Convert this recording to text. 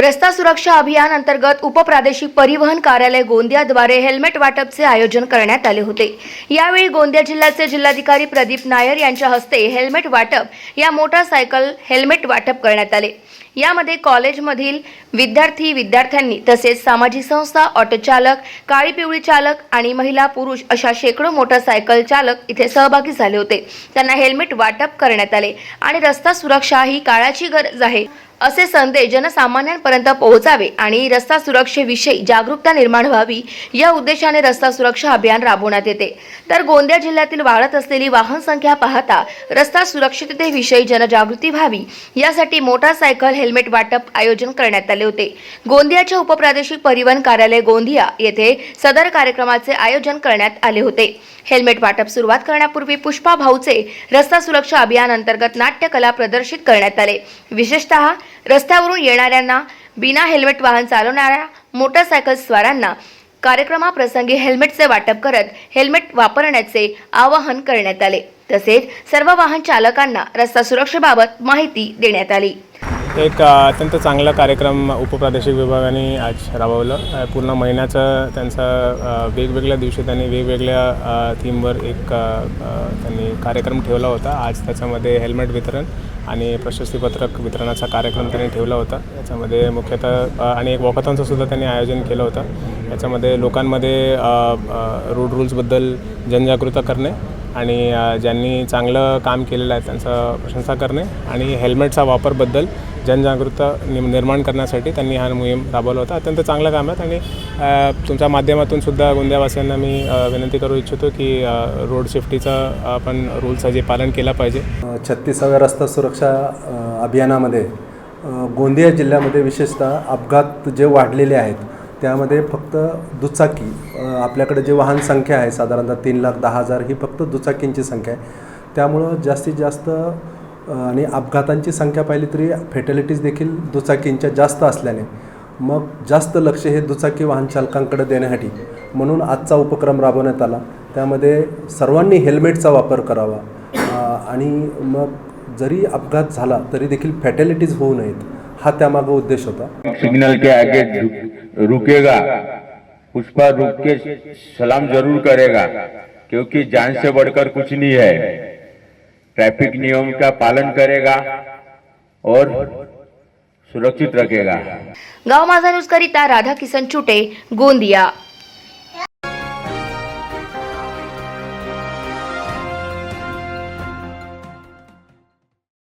रस्ता सुरक्षा अभियान अंतर्गत उपप्रादेशिक परिवहन कार्यालय गोंदियाद्वारे हेल्मेट वाटपचे आयोजन करण्यात आले होते. यावेळी गोंदिया जिल्ह्याचे जिल्हाधिकारी प्रदीप नायर यांच्या हस्ते हेल्मेट वाटप या मोटारसायकल हेल्मेट वाटप करण्यात आले. यामध्ये कॉलेजमधील विद्यार्थी विद्यार्थ्यांनी तसेच सामाजिक संस्था ऑटो चालक काळी पिवळी चालक आणि महिला पुरुष अशा शेकडो मोटारसायकल चालक इथे सहभागी झाले होते. त्यांना हेल्मेट वाटप करण्यात आले आणि रस्ता सुरक्षा ही काळाची गरज आहे. असे संदेश जनसामान्यांपर्यंत पोहोचावे आणि रस्ता सुरक्षेविषयी जागरूकता निर्माण व्हावी या उद्देशाने रस्ता सुरक्षा अभियान राबवण्यात येते. तर गोंदिया जिल्ह्यातील वाढत असलेली वाहन संख्या पाहता रस्ता सुरक्षिततेविषयी जनजागृती व्हावी यासाठी मोटारसायकल हेल्मेट वाटप आयोजन करण्यात आले होते. गोंदियाच्या उपप्रादेशिक परिवहन कार्यालय गोंदिया येथे सदर कार्यक्रमाचे आयोजन करण्यात आले होते. हेल्मेट वाटप सुरुवात करण्यापूर्वी पुष्पा भाऊचे रस्ता सुरक्षा अभियान अंतर्गत नाट्यकला प्रदर्शित करण्यात आले. विशेषतः रस्त्यावरून येणाऱ्यांना बिना हेल्मेट वाहन चालवणाऱ्या मोटरसायकल स्वारांना कार्यक्रमाप्रसंगी हेल्मेटचे वाटप करत हेल्मेट वापरण्याचे आवाहन करण्यात आले. तसेच सर्व वाहन चालकांना रस्ता सुरक्षेबाबत माहिती देण्यात आली. एक अत्यंत चांगला कार्यक्रम उपप्रादेशिक विभागाने आज राबवलं. पूर्ण महिन्याचं त्यांचं वेगवेगळ्या दिवशी त्यांनी वेगवेगळ्या थीमवर एक त्यांनी कार्यक्रम ठेवला होता. आज त्याच्यामध्ये हेल्मेट वितरण आणि प्रशस्तीपत्रक वितरणाचा कार्यक्रम त्यांनी ठेवला होता. याच्यामध्ये मुख्यतः आणि एक वॉकथॉनचं सुद्धा त्यांनी आयोजन केलं होतं. याच्यामध्ये लोकांमध्ये रोड रूल्सबद्दल जनजागृता करणे आणि ज्यांनी चांगलं काम केलेलं आहे त्यांचं प्रशंसा करणे आणि हेल्मेटचा वापरबद्दल जनजागृती निर्माण करण्यासाठी त्यांनी हा मोहीम राबवला होता. अत्यंत चांगलं काम आहे आणि तुमच्या माध्यमातून सुद्धा गोंदियावासियांना मी विनंती करू इच्छितो की रोड सेफ्टीचं आपण रूल्सचं जे पालन केलं पाहिजे. छत्तीसाव्या रस्ता सुरक्षा अभियानामध्ये गोंदिया जिल्ह्यामध्ये विशेषतः अपघात जे वाढलेले आहेत त्यामध्ये फक्त दुचाकी आपल्याकडे जे वाहन संख्या आहे साधारणतः तीन लाख दहा हजार ही फक्त दुचाकींची संख्या आहे. त्यामुळं जास्तीत जास्त आणि अपघातांची संख्या पाहिली तरी फेटॅलिटीज देखील दुचाकींच्या जास्त असल्याने. मग जास्त लक्ष हे दुचाकी वाहन चालकांकडे देण्यासाठी. म्हणून आजचा उपक्रम राबवण्यात आला. त्यामध्ये सर्वांनी हेल्मेटचा वापर करावा. आणि मग जरी अपघात झाला तरी देखील फॅटॅलिटीज होऊ नयेत. हा त्यामागं उद्देश होता. सिग्नल के आगे रुकेगा. पुष्पा रुक के सलाम जरूर करेगा. क्योंकि जान से बढ़कर कुछ नहीं है. ट्रैफिक नियम का पालन करेगा और सुरक्षित रखेगा। गांव माझा न्यूज करिता राधा किसन चुटे गोंदिया।